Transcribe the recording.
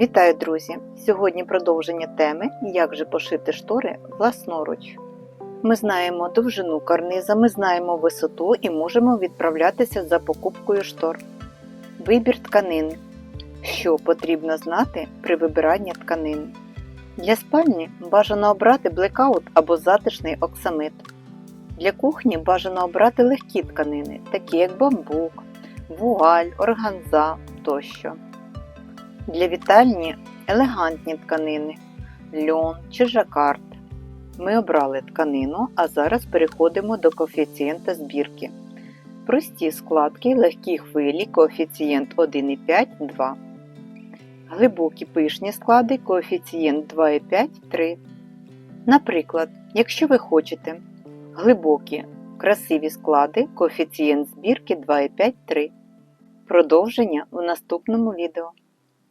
Вітаю, друзі! Сьогодні продовження теми Як же пошити штори власноруч. Ми знаємо довжину карниза, ми знаємо висоту і можемо відправлятися за покупкою штор. Вибір тканини. Що потрібно знати при вибиранні тканини? Для спальні бажано обрати блекаут або затишний оксамит. Для кухні бажано обрати легкі тканини, такі як бамбук, вуаль, органза тощо. Для вітальні елегантні тканини льон чи жакард. Ми обрали тканину, а зараз переходимо до коефіцієнта збірки. Прості складки, легкі хвилі, коефіцієнт 1,5 2. Глибокі пишні склади, коефіцієнт 2,5 3. Наприклад, якщо ви хочете глибокі красиві склади, коефіцієнт збірки 2,5 3. Продовження в наступному відео.